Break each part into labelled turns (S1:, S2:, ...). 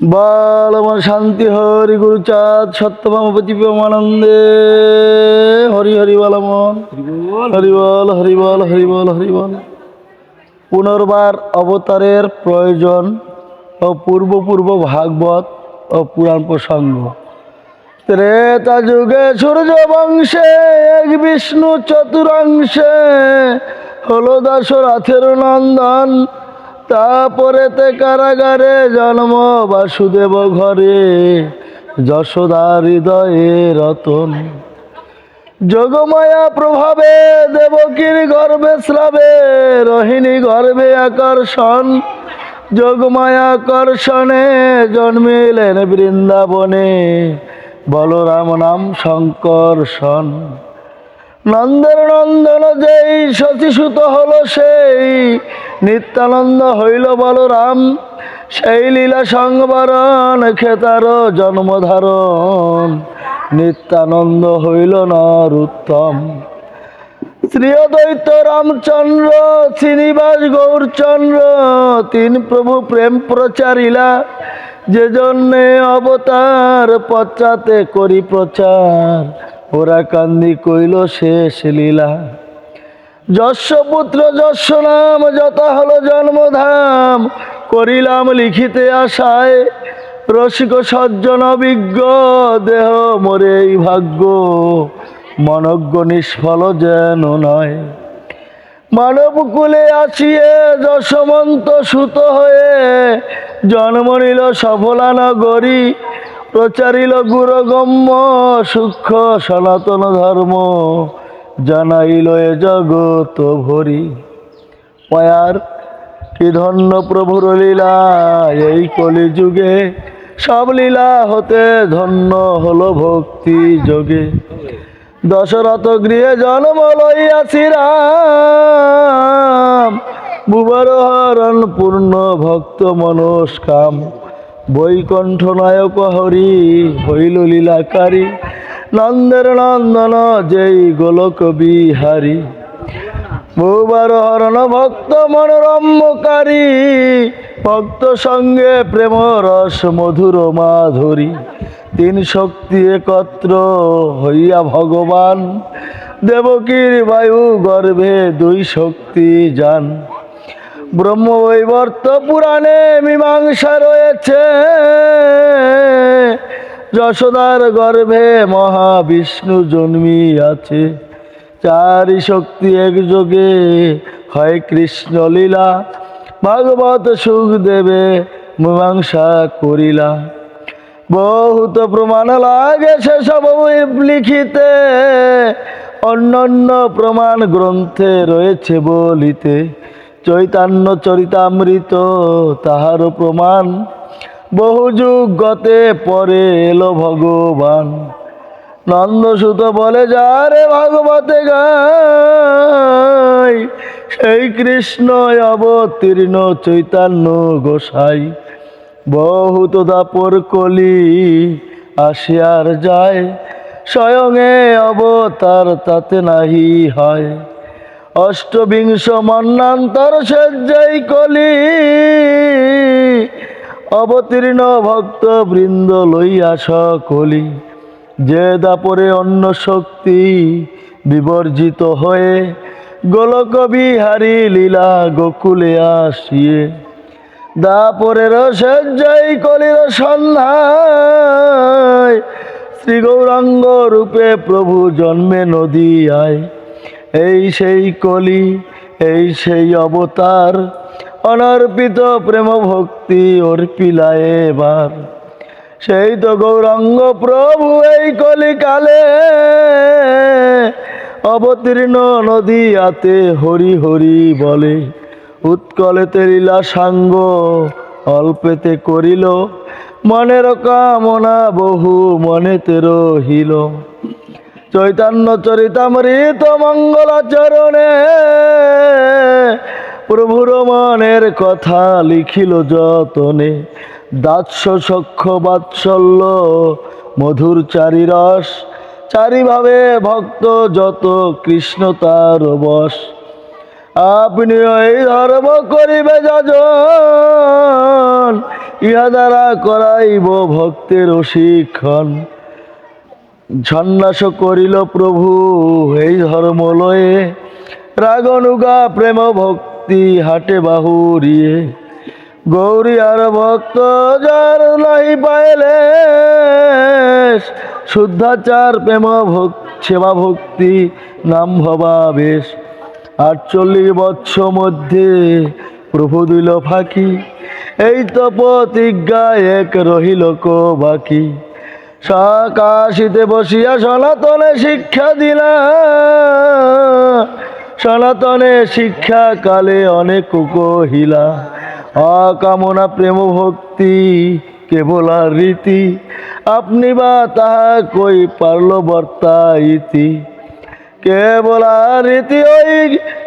S1: বল আমার শান্তি হরি গুরুচাঁদ সত্যভামপতি প্রেমানন্দে হরি হরি বল মন হরি বল হরি বল হরি বল হরি বল পুনর্বার অবতারের প্রয়োজন ও পূর্ব পূর্ব ভাগবত ও পুরাণ প্রসঙ্গ। ত্রেতা যুগে সূর্য বংশে এক বিষ্ণু চতুরাংশে হলো দাস রাথের নন্দন। তারপরে তে কারাগারে জন্ম বাসুদেব ঘরে, যশোদা হৃদয়ে রতন। যোগমায়া প্রভাবে দেবকীর গর্ভে স্রাবে, রোহিণী গর্ভে আকর্ষণ। যোগমায়া আকর্ষণে জন্মিলেন বৃন্দাবনে, বলরাম নাম শঙ্কর্ষণ নন্দের নন্দন যেই সতীসূত হলো সেই নিত্যানন্দ হইল বলরাম, সেই লীলা সংবরণ খেতার জন্মধারণ। নিত্যানন্দ হইল নরুত্তম। শ্রীয় দৈত্য রামচন্দ্র, শ্রীনিবাস গৌরচন্দ্র, তিন প্রভু প্রেম প্রচারিলা, যে জন্যে অবতার পশ্চাতে করি প্রচার। ওরা কান্দি কইল শেষ লীলা। যশ পুত্র যশ নাম যথা হলো জন্মধাম, করিলাম লিখিতে আশায়। রসিক সজ্জন অভিজ্ঞ, দেহ মরে এই ভাগ্য, মনজ্ঞ নিষ্ফল যেন নয়। মানব কুলে আসিয়ে যশমন্ত সুত হয়ে, জন্ম নিল সফলা নগরী প্রচারিল গুরগম্য, সূক্ষ্ম সনাতন ধর্ম। জানাইল এ জগত ভরি। পয়ার কি ধন্য প্রভুর লীলা, এই কলি যুগে সব লীলা হতে ধন্য হলো ভক্তি যোগে। দশরথ গৃহে জন্ম লইয়াছি রাম হরণ পূর্ণ ভক্ত মনস্কাম। বৈকণ্ঠ নায়ক হরি, হইল লীলাকারী। নন্দের নন্দন, যেই গোলক বিহারী। বহুবার হরণ ভক্ত মনোরম্যকারী, ভক্ত সঙ্গে প্রেম রস মধুর মাধুরী। তিন শক্তি একত্র হইয়া ভগবান, দেবকীর বায়ু গর্ভে দুই শক্তি যান। ব্রহ্মবৈবর্ত পুরাণে মীমাংসা রয়েছে। যশোদার গর্ভে মহাবিষ্ণু জন্মিয়াছে। চারি শক্তি একযোগে হয় কৃষ্ণ লীলা। ভাগবত সুখ দেবে মীমাংসা করিলা। বহুত প্রমাণ লাগে সেসব লিখিতে। অন্যান্য প্রমাণ গ্রন্থে রয়েছে বলিতে। চৈতন্য চরিতামৃত তাহারও প্রমাণ। বহু যুগ গতে পরে এলো ভগবান। নন্দসুত বলে, যা রে ভাগবতে গাই, সেই কৃষ্ণ অবতীর্ণ চৈতন্য গোসাই। বহুত দাপর কলি আসিয়ার যায়, স্বয়ংে অবতার তাতে নাহি হয়। অষ্টবিংশ মন্নান্তর সেজ্জাই কলি অবতীর্ণ ভক্ত বৃন্দ লইয়া সকলি, যে দাপরে অন্য শক্তি বিবর্জিত হয়ে গোলক বিহারী লীলা গোকুলে আসিয়ে, দাপরের সেজ্জাই কলির সন্ধ্যায় শ্রী গৌরাঙ্গ রূপে প্রভু জন্মে নদী আয়। এই সেই কলি, এই সেই অবতার অনর্পিত প্রেম ভক্তি অর্পিলা এবার। সেই তো গৌরাঙ্গ প্রভু এই কলিকালে। অবতীর্ণ নদী আতে হরি হরি বলে, উৎকলেতে লীলা সাঙ্গ অল্পেতে করিল মনের কামনা বহু মনেতে রহিল। চৈতন্য চরিতামৃত মঙ্গলাচরণে প্রভুর মনের কথা লিখিল যতনে। দাস্য সক্ষ বাৎসল্য, মধুর চারি রস, চারিভাবে ভক্ত যত কৃষ্ণ তার বশ আপনি এই ধর্ম করিবে যজন, ইহা দ্বারা করাইব ভক্তের শিক্ষণ। সন্ন্যাস করিল প্রভু, এই ধর্ম লয়ে রাগনুগা প্রেম ভক্তি হাটে বাহুরিয়ে। গৌরী আর ভক্ত যার নাই পাইলে শুদ্ধাচার, প্রেম ভক সেবা ভক্তি, নাম ভবা বেশ। আটচল্লিশ বৎস মধ্যে প্রভু দিল ফাঁকি, এই তো প্রতিজ্ঞা, এক রহিল কো বাকি সাকাশিতে বসিয়া সনাতনে শিক্ষা দিলা সনাতনে শিক্ষা কালে অনেক কহিলা অকামনা প্রেম ভক্তি কেবল আর রীতি। আপনি বা তাহা কই পারল বর্তাইতি কেবল আর রীতি ওই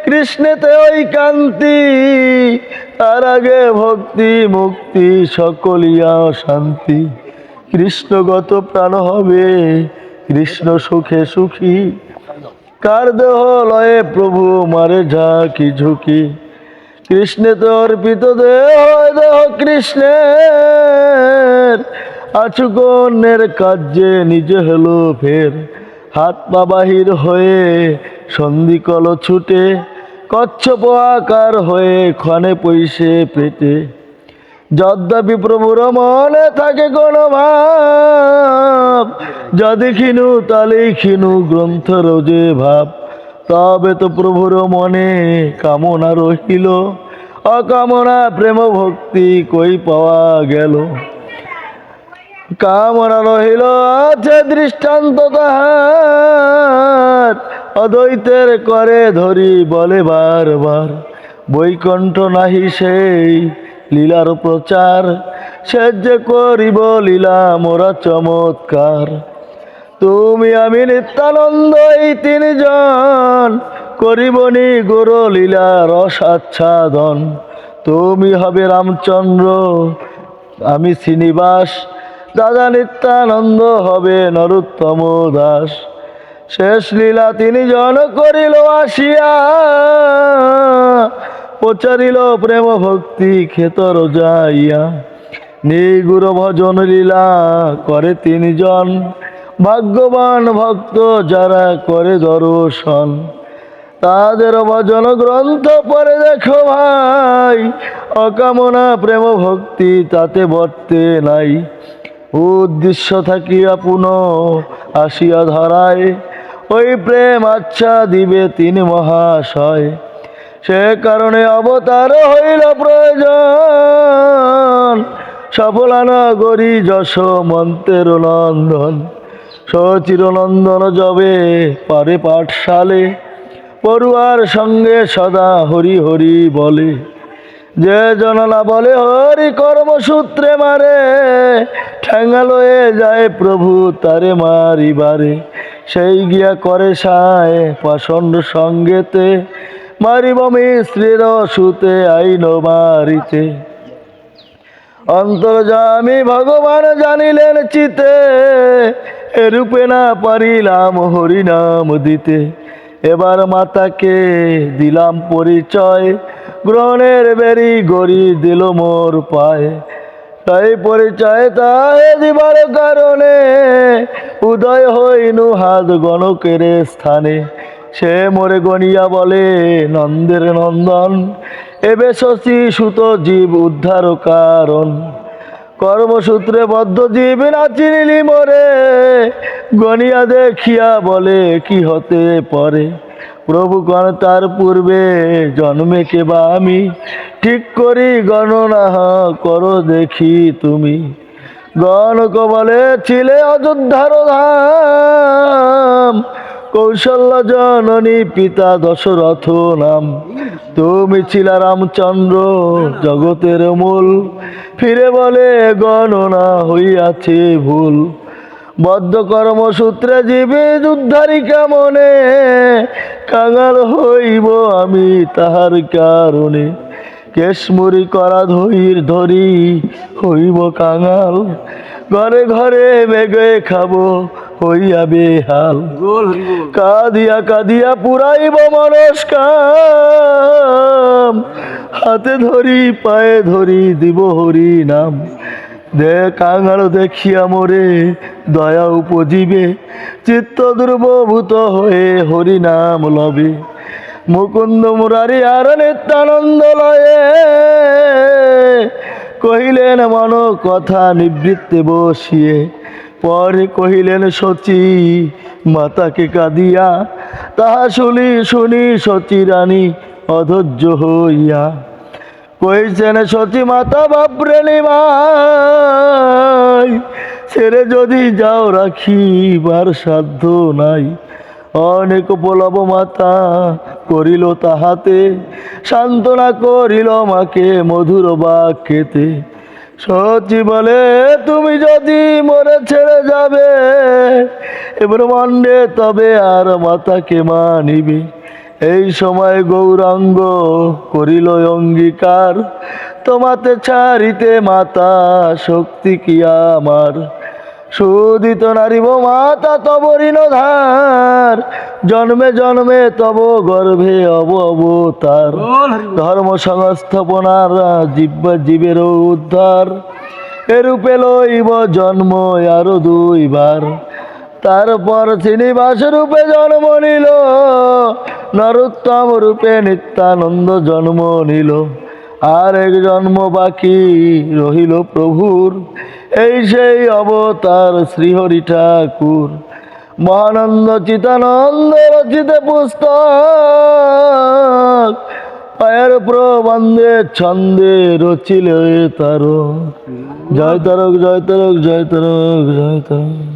S1: কৃষ্ণেতে ওই কান্তি। তার আগে ভক্তি মুক্তি সকলিয়া শান্তি কৃষ্ণগত প্রাণ হবে, কৃষ্ণ সুখে সুখী। কার দেহ লয়ে প্রভু মারে ঝাঁকি ঝুঁকি? কৃষ্ণে তো অর্পিত দেহ দেহ কৃষ্ণের। আছু কার্যে নিজে হলো ফের। হাত পা বাহির হয়ে সন্ধিকল ছুটে, কচ্ছপ আকার হয়ে ক্ষণে পৈশে পেটে। যদ্যপি প্রভুর মনে থাকে কোন ভাব, যদি খিনু তালেই খিনু গ্রন্থ রোজে ভাব। তবে তো প্রভুর মনে কামনা রহিল, অকামনা প্রেম ভক্তি কই পাওয়া গেল? কামনা রহিল আছে দৃষ্টান্ত তাহার, অদ্বৈতের করে ধরি বলে বারবার। বৈকণ্ঠ নাহি সেই লীলার প্রচার যে করিব লীলা মোরা চমৎকার। তুমি আমি নিত্যানন্দ এই তিনজন করিবনি গুরু লীলা রসাচ্ছাদন তুমি হবে রামচন্দ্র, আমি শ্রীনিবাস, দাদা নিত্যানন্দ হবে নরোত্তম দাস। শেষ লীলা তিনি জন করিল আসিয়া প্রচারিল প্রেম ভক্তি ক্ষেতর যাইয়া। নিগুর ভজন লীলা করে তিনজন। ভাগ্যবান ভক্ত যারা করে দর্শন। তাদের ভজন গ্রন্থ পরে দেখো ভাই। অকামনা প্রেম ভক্তি তাতে বর্তে নাই। উদ্দেশ্য থাকিয়া পুনঃ আসিয়া ধরায়। ওই প্রেম আচ্ছা দিবে তিনি মহাশয়। সে কারণে অবতার হইল প্রয়োজন। সফলানগরী যশ মন্ত্রের নন্দন, সচির নন্দন যবে পারে পাঠশালে, পড়ুয়ার সঙ্গে সদা হরি হরি বলে। যে জনলা বলে, হরি কর্মসূত্রে মারে ঠ্যাঙ্গালয়ে যায় প্রভু তারে মারিবারে। সেই গিয়া করে সায় পাষণ্ড সঙ্গেতে মারিব মিশ্রের সুতে আইন মারিতে। অন্তর্জামী ভগবান জানিলেন চিতে এরূপে না পারিলাম হরিনাম দিতে। এবার মাতাকে দিলাম পরিচয়, গ্রহণের বেরি গড়ি দিল মোর পায়। তাই পরিচয় তাই দিবার কারণে, উদয় হইনু হাত গণকের স্থানে। সে মোরে গনিয়া বলে, নন্দের নন্দন, এবে শশী সুত জীব উদ্ধার কারণ। কর্মসূত্রে বদ্ধ জীব না চিনিলি মোরে, গনিয়া দেখিয়া বলে, কি হতে পারে? প্রভু গণ তার পূর্বে জন্মে কে বা আমি? ঠিক করি গণনা করো দেখি তুমি। গণক বলে ছিলে অযোধ্যার ধাম। কৌশল্য জননী পিতা দশরথ নাম। তুমি ছিলা রামচন্দ্র, জগতের মূল। ফিরে বলে, গণনা হইয়াছে ভুল। বদ্ধ কর্মসূত্রে জীবে উদ্ধারিকা মনে কাঙাল হইব আমি তাহার কারণে। কেশমুরি করা ধৈর ধরি, হইব কাঙাল। ঘরে ঘরে মেঘে খাব হইয়া বেহাল। কাঁদিয়া কাঁদিয়া পুরাইব মনস্কাম। হাতে ধরি পায়ে ধরি দিব হরি নাম দে কাঙাল দেখিয়া মোরে দয়া উপজীবে। চিত্ত দুর্বভূত হয়ে হরি নাম লবে। মুকুন্দ মুরারি আর নিত্যানন্দ লয়ে কহিলেন মন কথা নিবৃত্তে বসিয়ে। পরে কহিলেন সচি মাতাকে কাঁদিয়া তাহা শুনি শুনি সচি রানী অধৈর্য হইয়া কইছেন সচি মাতা, বাপরে নিমাই, ছেড়ে যদি যাও রাখিবার সাধ্য নাই। অনেক পলব মাতা করিল তাহাতে, সান্ত্বনা করিল মাকে মধুর বাক্যেতে। সচি বলে, তুমি যদি মরে ছেড়ে যাবে এবার মন্ডে তবে আর মাতাকে মানিবে। এই সময় গৌরাঙ্গ করিল অঙ্গীকার, তোমাতে ছাড়িতে মাতা শক্তি কি আমার? সুদিত নারিব মাতা তব ধার জন্মে জন্মে তব গর্ভে অব অবতার। ধর্ম সংস্থাপনার জীব জীবের উদ্ধার। এরূপে লইব জন্ম আরও দুইবার। তারপর শ্রীনিবাস রূপে জন্ম নিল। নরোত্তম রূপে নিত্যানন্দ জন্ম নিল। আর এক জন্ম বাকি রহিল প্রভুর। এই সেই অবতার শ্রীহরি ঠাকুর। মহানন্দ চিতানন্দ রচিত পুস্তক। পায়ের প্রবন্ধে ছন্দে রচিল তার জয় তারক জয় তারক জয় তারক জয় তারক।